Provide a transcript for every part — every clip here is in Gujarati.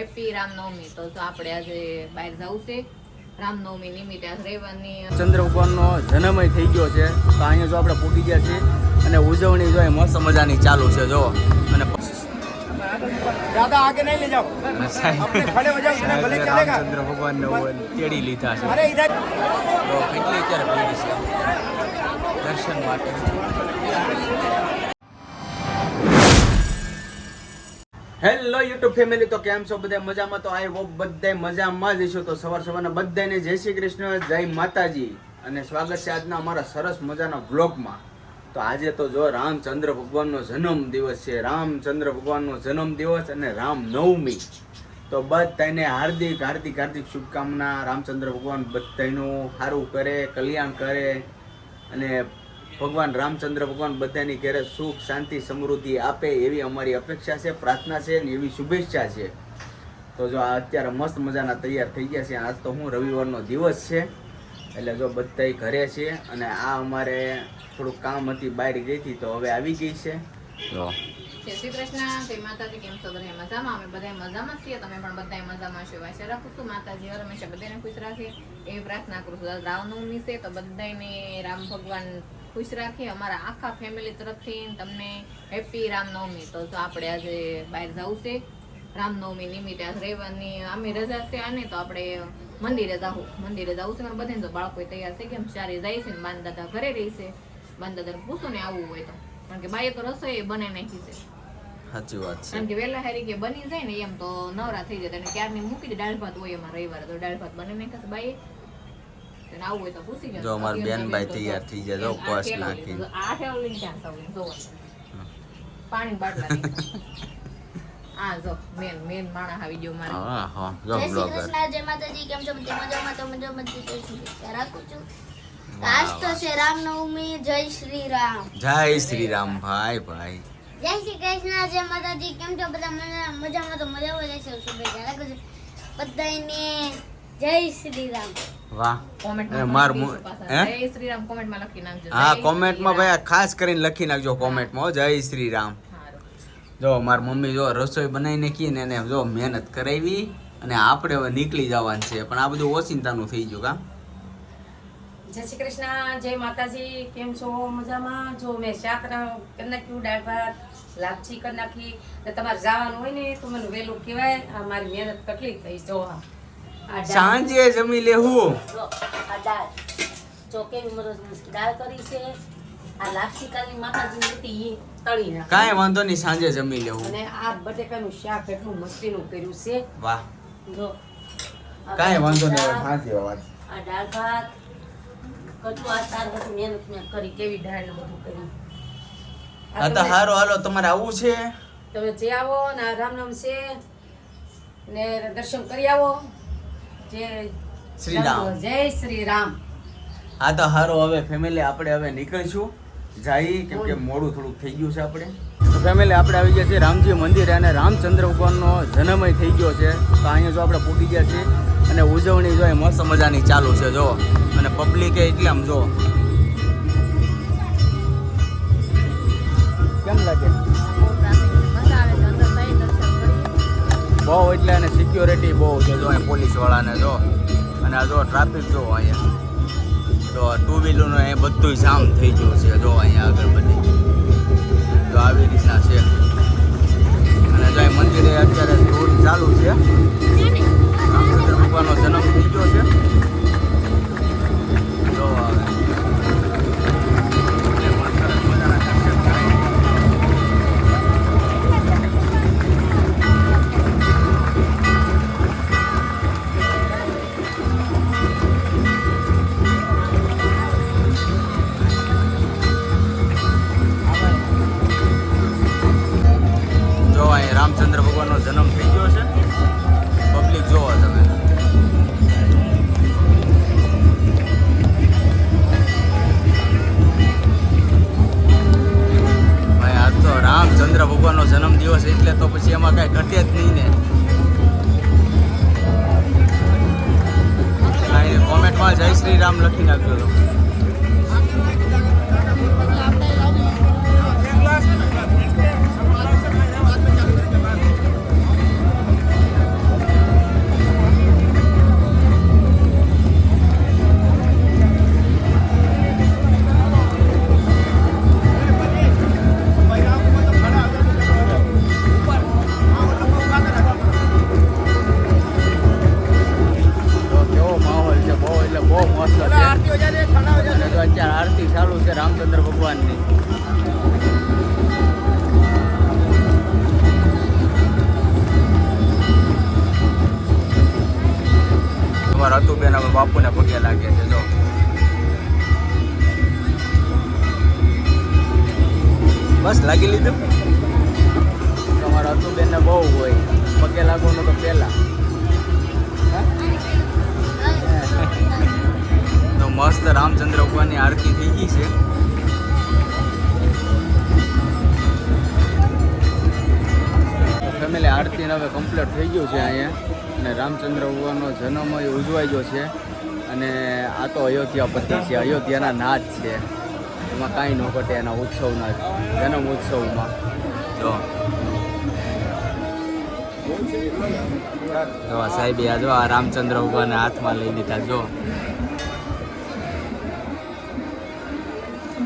હેપી રામનવમી તો આપણે આજે બહાર જવું છે રામનવમી નિમિત્તે આજ રવિવારની ચંદ્ર ભગવાનનો જન્મય થઈ ગયો છે. તો અહીંયા જો આપણે પૂગી ગયા છીએ અને ઉજવણી જો મસ્ત મજાની ચાલુ છે જો. અને દાદા આગે નહીં લઈ જાઓ. આપણે ખડે હો જાઓ ભલે ચલેગા રામચંદ્ર ભગવાનને તેડી લીધા છે. અરે ઇધર તો કેટલી અત્યારે ભીડ છે? દર્શન માટે. હેલો યુટ્યુબ ફેમિલી તો કેમ છો? બધા મજામાં? તો આઈ હોપ બધા મજામાં જ છો તો સવાર સવારના બધાને જય શ્રી કૃષ્ણ, જય માતાજી. અને સ્વાગત છે આજના અમારા સરસ મજાના બ્લોગમાં તો આજે તો જો રામચંદ્ર ભગવાનનો જન્મ દિવસ છે. રામચંદ્ર ભગવાનનો જન્મ દિવસ અને રામ નવમી તો બધાને હાર્દિક હાર્દિક હાર્દિક શુભકામના. રામચંદ્ર ભગવાન બધાનું સારું કરે, કલ્યાણ કરે. અને ભગવાન રામચંદ્ર ભગવાન બધાની ઘરે સુખ શાંતિ સમૃદ્ધિ આપે એવી અમારી અપેક્ષા છે પ્રાર્થના છે ને એવી શુભેચ્છા છે. તો જો આ અત્યારે મસ્ત મજાના તૈયાર થઈ ગયા છે. આજ તો હું રવિવારનો દિવસ છે. એટલે જો બધાય ઘરે છે અને આ અમારે થોડુંક કામ હતી બહાર ગઈ હતી તો હવે આવી ગઈ છે. જો. જય શ્રી કૃષ્ણ. જય માતાજી કેમ છો? બધા મજામાં? અમે બધા મજામાં છીએ. તમે પણ બધા મજામાં છો. આશા રાખું છું માતાજી હર હંમેશા બધાને ખુશ રાખે. એવી પ્રાર્થના કરું છું. આજ રામનવમી છે તો બધાને રામ ભગવાન ખુશ રાખે. અમારા આખા ફેમિલી તરફથી તમને હેપી રામનવમી. તો જો આપણે આજે બહાર જવું છે રામનવમી નિમિત્તે આજ અમે રજા છે આને તો આપણે મંદિરે જવું મંદિરે જવું છે મારા બધાને તો બાળકો તૈયાર થઈ ગયા ચારે જાય છે ને બાન દાદા ઘરે રહી છે. બાન દાદાને પૂછો ને આવવું હોય તો. કારણ કે બાઈએ તો રસોઈ બને નાખી છે. સાચી વાત છે. કારણ કે વહેલા હારી કે બની જાય ને એમ તો નવરા થઈ જાય. અને ક્યારની મૂકી દે? દાળ ભાત હોય એમાં રવિવારે તો દાળ ભાત બને નાખે બાઈએ તેને આવું હોય તો પૂછી જો અમાર બેન ભાઈ તૈયાર થઈ જાય, જો કોસ નાખી આ ઠેલો લઈને ક્યાં સૌને જોવાનું. પાણી બાટલા આ જો મેન મેન માણસ આ વીડિયો માં હા હા જો જય શ્રી કૃષ્ણ જય માતાજી કેમ છો? બધા મજામાં તો મજામાં જ જય શ્રી કૃષ્ણ રાખું છું. આજ તો છે રામનવમી જય શ્રી રામ. જય શ્રી રામ ભાઈ ભાઈ. જય શ્રી કૃષ્ણ જય માતાજી કેમ છો? બધા મજા- મજામાં તો મજામાં જ શુભેચ્છા રાખું બધાને જય શ્રી રામ. વાહ. કોમેન્ટ માર હે? જય શ્રી માં લખી નાખજો. હા કોમેન્ટમાં ભાઈ આ ખાસ કરીને લખી નાખજો કોમેન્ટમાં હો, જય શ્રી જો મારી મમ્મી જો રસોઈ બનાવી નાખી ને એને જો મહેનત કરાવી અને આપણે હવે નીકળી જવાનું છે. પણ આ બધું ઓચિંતાનું થઈ ગયું કામ જય શ્રી કૃષ્ણ જય માતાજી. કેમ છો? મજામાં? જો મેં શાક કરી નાખ્યું દાળ ભાત લાપસી કરી નાખી. તમારે જવાનું હોય ને તો મને વહેલું કહેવાય. આ મારી મહેનત કેટલી થઈ જો દાળ- સાંજે જમી લેવું. આ દાળ. જો કેવી દાળ કરી છે. આ લાપસી કાલની માતાજી હતી ઈ તળી નાખ. કાંઈ વાંધો નહીં સાંજે જમી લેવું. અને આ બટેકાનું શાક એટલું મસ્તીનું કર્યું છે. વાહ. જો આ કાંઈ વાંધો નહીં શાક, વાત. આ દાળ ભાત કચું આ બધું મહેનત મેં કરી કેવી દાળ બધું કર્યું. આ હા તો હારો હાલો તમારે આવવું છે. તમે જે આવો ને આ રામનામ છે ને દર્શન કરી આવો. શ્રી રામ. જય શ્રી રામ આ તો હારો હવે ફેમિલી આપણે હવે નીકળીશું. જઈ કેમ કે મોડું થોડુંક થઈ ગયું છે આપણે. તો ફેમિલી આપણે આવી ગયા છીએ રામજી મંદિર અને રામચંદ્ર ભગવાનનો જન્મય થઈ ગયો છે. તો અહીંયા જો આપણે પૂટી ગયા છીએ અને ઉજવણી જો મસ્ત મજાની ચાલુ છે જો. અને પબ્લિકે એટલે આમ જો. કેમ લાગે? બહુ એટલે અને સિક્યોરિટી બહુ છે. જો અહીં પોલીસવાળાને જો, અને આ જો ટ્રાફિક જો અહીંયા. તો ટુ વ્હીલરનું અહીં બધું જામ થઈ ગયું છે. જો અહીંયા આગળ બધી. તો આવી રીતના છે. અને જો અહીં મંદિરે અત્યારે ધૂળ ચાલુ છે. રામચંદ્ર ભગવાનનો જન્મ થઈ ગયો છે. શ્રી રામ લખી નાખજો પહેલા. તો મસ્ત રામચંદ્ર ભગવાનની આરતી થઈ ગઈ છે. ફેમિલી આરતીને હવે કમ્પ્લીટ થઈ ગયું છે અહીંયા. અને રામચંદ્ર ભગવાનનો જન્મ એ ઉજવાઈ ગયો છે. અને આ તો અયોધ્યાપતિ છે. અયોધ્યાના નાથ છે. એમાં કાંઈ ન ઘટે એના ઉત્સવના જન્મ ઉત્સવમાં જો તો સાહેબ આ જો આ રામચંદ્ર ઉભાને હાથમાં લઈ લીધા, જો.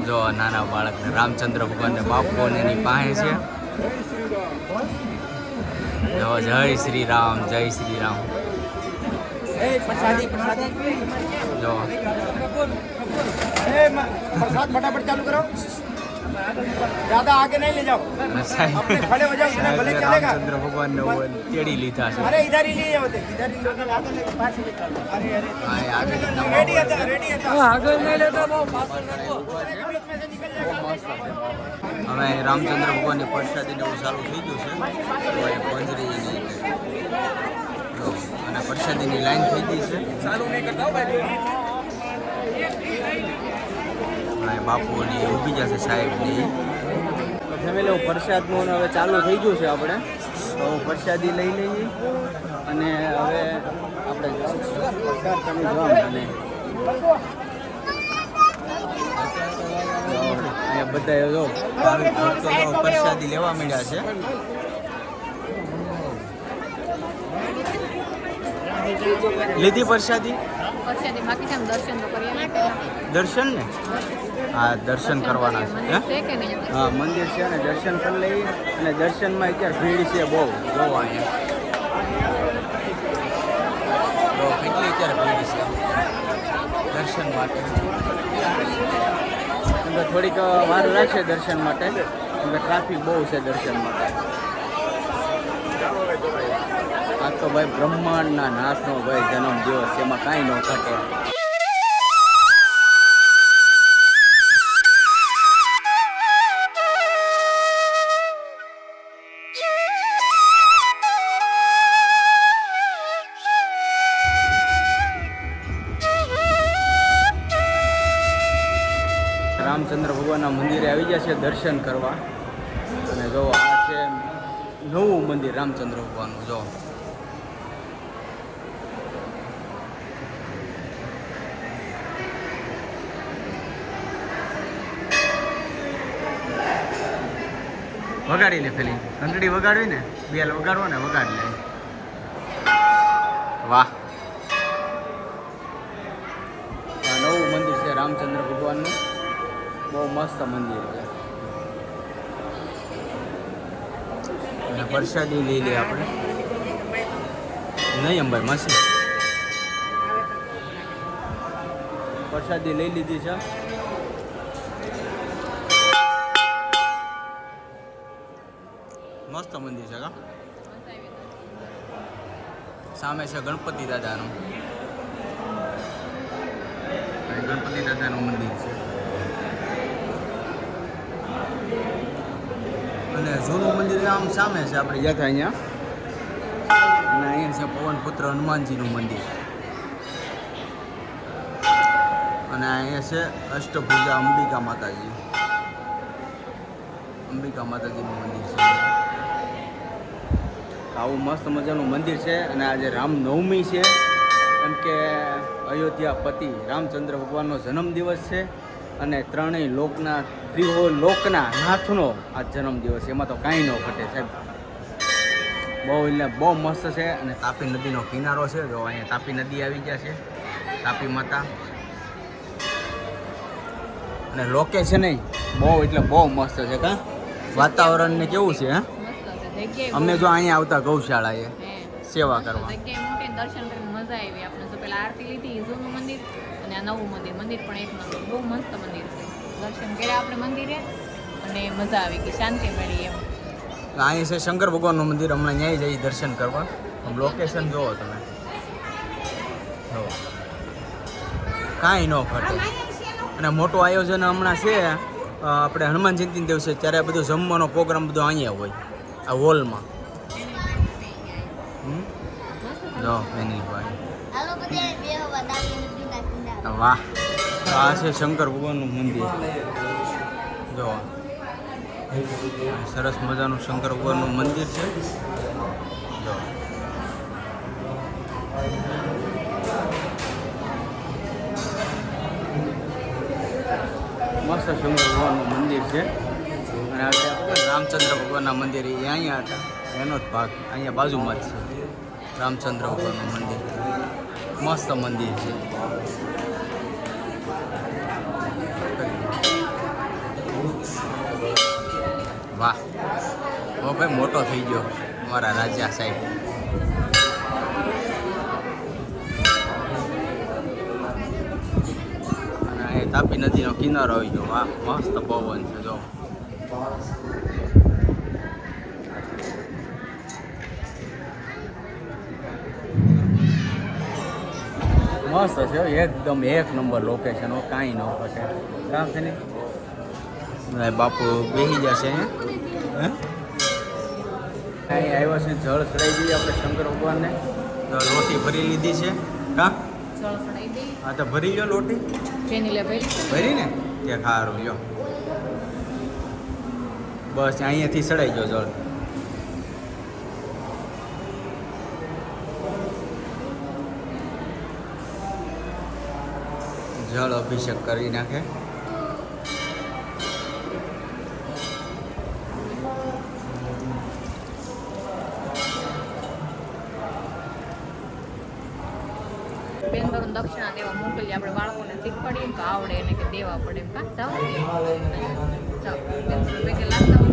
જો નાના બાળક રામચંદ્ર ભગવાનને બાપુ એની પાસે છે. જો જય શ્રી રામ જય શ્રી રામ જો પ્રસાદ ફટાફટ ચાલુ કરો. ज्यादा आगे नहीं ले जाओ સાહેબ अपने खड़े हो जाओ इधर भले સાહેબે चलेगा રામચંદ્ર ભગવાનને તેડી લીધા છે अरे इधर ही ले जाओ इधर ही ले जाओ आगे ले पास में चलो अरे अरे હા, એ આગળ એકદમ रेडी है रेडी है बीच में से निकल जाएगा હવે રામચંદ્ર ભગવાનની પ્રસાદી એવું ચાલુ થઈ ગયું છે તો એ પંજરી ને જો, અને પ્રસાદીની લાઈન થઈ ગઈ છે હા, એ બાપુની છે જશે સાહેબની ફેમિલી પ્રસાદનું હવે ચાલુ થઈ ગયું છે આપણે. તો પ્રસાદી લઈ લઈએ અને હવે આપણે પ્રસાદ તમે જો અને અહીંયા બધા જો પ્રસાદી લેવા માંડ્યા છે. લીધી પ્રસાદી? દર્શન ને? પહેલા. દર્શન કરવાના છે હે? મંદિર છે અને દર્શન કરી લઈએ અને દર્શનમાં અત્યારે ભીડ છે બહુ જોવા અહીંયા. તો કેટલી અત્યારે ભીડ છે? દર્શન માટે. કે થોડીક વાર લાગશે દર્શન માટે. કે ટ્રાફિક બહુ છે દર્શન માટે. આ તો ભાઈ બ્રહ્માંડના નાથનો ભાઈ જન્મ દિવસ એમાં કાંઈ ન ઘટે. દર્શન કરવા. અને જો આ છે નવું મંદિર, રામચંદ્ર ભગવાનનું, જો. વગાડી લે પેલી. ઘંટડી વગાડવી ને, બેલ વગાડવો ને, વગાડ લે. વાહ. નવું મંદિર છે રામચંદ્ર ભગવાનનું. બહુ મસ્ત મંદિર છે. પ્રસાદી લઈ લઈએ આપણે. નહીં અંબાઈ, માસી. પ્રસાદી લઈ લીધી છે. મસ્ત મંદિર છે કા? સામે છે ગણપતિ દાદાનું. ગણપતિ દાદાનું મંદિર છે. અને જૂનું મંદિર આમ સામે છે આપણે ગયા અહીંયા. અને અહીંયા છે પવનપુત્ર હનુમાનજીનું મંદિર. અને અહીંયા છે અષ્ટભુજા અંબિકા માતાજી. અંબિકા માતાજીનું મંદિર છે. આવું મસ્ત મજાનું મંદિર છે અને આજે રામનવમી છે. કેમ કે અયોધ્યા પતિ રામચંદ્ર ભગવાનનો જન્મદિવસ છે. અને ત્રણેય લોકના ત્રિવો લોકના નાથનો આ જન્મદિવસ એમાં તો કાંઈ ન ઘટે સાહેબ. બહુ એટલે બહુ મસ્ત છે અને તાપી નદીનો કિનારો છે. જો અહીંયા તાપી નદી આવી ગયા છે. તાપી માતા. અને લોકેશન બહુ એટલે બહુ મસ્ત છે કા? વાતાવરણ ને કેવું છે હા? અમે અમને જો અહીંયા આવતા ગૌશાળાએ. સેવા કરવા. દર્શન કરીને મજા આવી. આપણે તો પેલા આરતી લીધી જૂનું મંદિર અને આ નવું મંદિર. મંદિર પણ એક નંબર. બહુ મસ્ત મંદિર છે. દર્શન કર્યા આપણે મંદિરે અને મજા આવી ગઈ શાંતિ મળી એમ. અહીંયા છે શંકર ભગવાનનું મંદિર હમણાં ન્યાય જઈ દર્શન કરવા. લોકેશન જોવો તમે. કાંઈ ન ઘટે અને મોટું આયોજન હમણાં છે આપણે હનુમાન જયંતિના દિવસે ત્યારે બધું જમવાનો પ્રોગ્રામ બધો અહીંયા હોય આ હોલમાં? જો નાખી વાહ. આ છે શંકર ભગવાનનું મંદિર. જો. સરસ મજાનું શંકર ભગવાનનું મંદિર છે. જો. મસ્ત શંકર ભગવાનનું મંદિર છે. અને આપણે રામચંદ્ર ભગવાનના મંદિર એ અહીંયા હતા. એનો જ ભાગ અહીંયા બાજુમાં જ છે. રામચંદ્ર ભગવાનનું મંદિર. મસ્ત મંદિર છે. વાહ. ઓ ભાઈ મોટો થઈ ગયો મારા રાજા સાહેબ. અને તાપી નદીનો કિનારો આવી ગયો. વાહ મસ્ત પવન છે જો. મસ્ત છે એકદમ એક નંબર લોકેશન હો કાંઈ ન ઘટે કામ છે ને ના, બાપુ બેસી જશે હે? અહીં આવ્યા છે જળ ચડાવી દઈએ આપણે શંકર ભગવાનને. તો લોટી ભરી લીધી છે. કા? હા તો ભરી લો લોટી જેની લે ભાઈ ભરી ને? કે ખારું લ્યો. બસ અહીંયાથી ચડાઈ ગયો જળ. જળ અભિષેક કરી નાખે. બેન ભગવાન દક્ષિણા દેવા મોકલીએ આપણે બાળકોને શીખવાડીએ તો આવડે એને કે દેવા પડે એમ. કા જાઓ બેન લાગતા હોય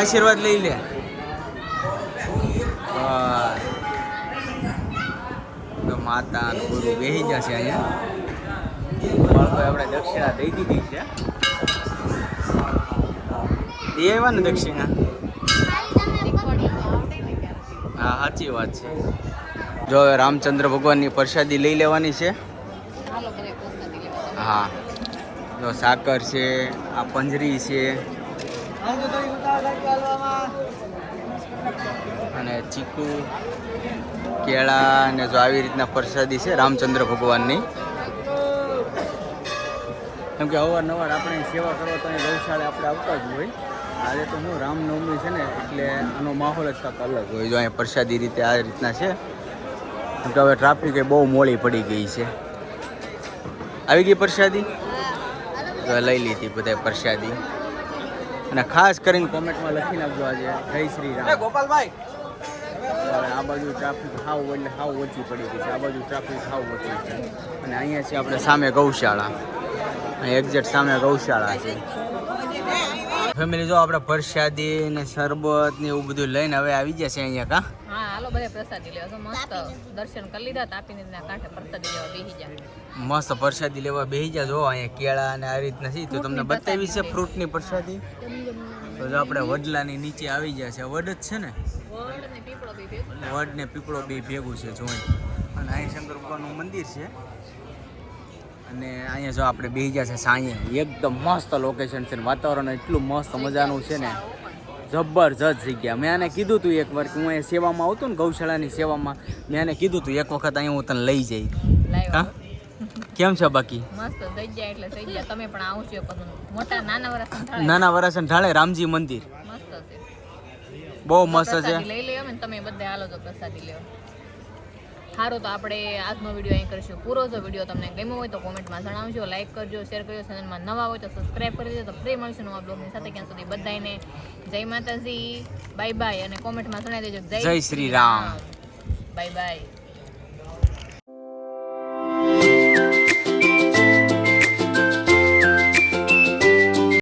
આશીર્વાદ લઈ લે. તો માતા ગુરુ બેહી જશે અહીંયા. આપણે દક્ષિણા દઈ દીધી છે. દે આવ્યા ને દક્ષિણા. હા, સાચી વાત છે. જો હવે રામચંદ્ર ભગવાનની પ્રસાદી લઈ લેવાની છે. હા. જો સાકર છે, આ પંજરી છે. અને ચીકુ, કેળા અને જો આવી રીતના પ્રસાદી છે રામચંદ્ર ભગવાનની. કેમ કે અવારનવાર આપણે સેવા કરવા તો અહીં ગૌશાળે આપણે આવતા જ હોય. આજે તો હું રામનવમી છે ને એટલે આનો માહોલ જ કાંક અલગ હોય. જો અહીંયા પ્રસાદી રીતે આ રીતના છે. કેમ કે હવે ટ્રાફિક એ બહુ મોડી પડી ગઈ છે. આવી ગઈ પ્રસાદી? તો લઈ લીધી બધા પ્રસાદી. અને ખાસ કરીને કોમેન્ટમાં લખી નાખજો આજે. જય શ્રી રામ. ગોપાલભાઈ! આ બાજુ ટ્રાફિક હાવ એટલે હાવ ઓછી પડી ગઈ છે. આ બાજુ ટ્રાફિક હાવ ઓછી છે. અને અહીંયા છે આપણે સામે ગૌશાળા. અહીં એક્ઝેક્ટ સામે ગૌશાળા છે. ફેમિલી જો આપણે પ્રસાદી ને શરબત ને એવું બધું લઈને હવે આવી જશે અહીંયા કા? હા હાલો બધા પ્રસાદી લેવા. તો મસ્ત દર્શન કરી લીધા તાપી નદીના કાંઠે પ્રસાદી લેવા બેસી જાય મસ્ત પ્રસાદી લેવા બેસી જા જો અહીંયા કેળા અને આ રીતના છે. તો તમને બતાવી છે ફ્રૂટની પ્રસાદી? તો જો આપણે વડલાની નીચે આવી ગયા છે. વડ જ છે ને? વડ ને પીપળો બી ભેગું. વડ ને પીપળો બે ભેગું છે જોઈ અને અહીં શંકર ભગવાનનું મંદિર છે. અને અહીંયા જો આપણે બેસી ગયા છે સાંજે એકદમ મસ્ત લોકેશન છે ને વાતાવરણ એટલું મસ્ત મજાનું છે ને. જબરજસ્ત જગ્યા. મેં આને કીધું હતું એકવાર કે હું અહીંયા સેવામાં આવતો ને ગૌશાળાની સેવામાં મેં આને કીધું હતું એક વખત અહીંયા હું તને લઈ જઈ. હા? કેમ છે બાકી? મસ્ત જગ્યા એટલે જગ્યા. તમે પણ આવજો મોટા નાના વર્ષ નાના વરાસન ઢાળે રામજી મંદિર. મસ્ત છે. બહુ મસ્ત છે. લઈ લેવા તમે બધા હાલો તો પ્રસાદી લેવા. સારું તો આપણે આજનો વીડિયો અહીં કરીશું. પૂરો જો વીડિયો તમને ગમ્યો હોય તો કોમેન્ટમાં જણાવજો લાઈક કરજો શેર કરજો. ચેનલમાં નવા હોય તો સબસ્ક્રાઈબ કરી દેજો. તો ફ્રી મળશું નવા બ્લોગની સાથે. ક્યાં સુધી બધાને જય માતાજી. બાય બાય અને કોમેન્ટમાં જણાવી દેજો. જય શ્રી રામ. Bye bye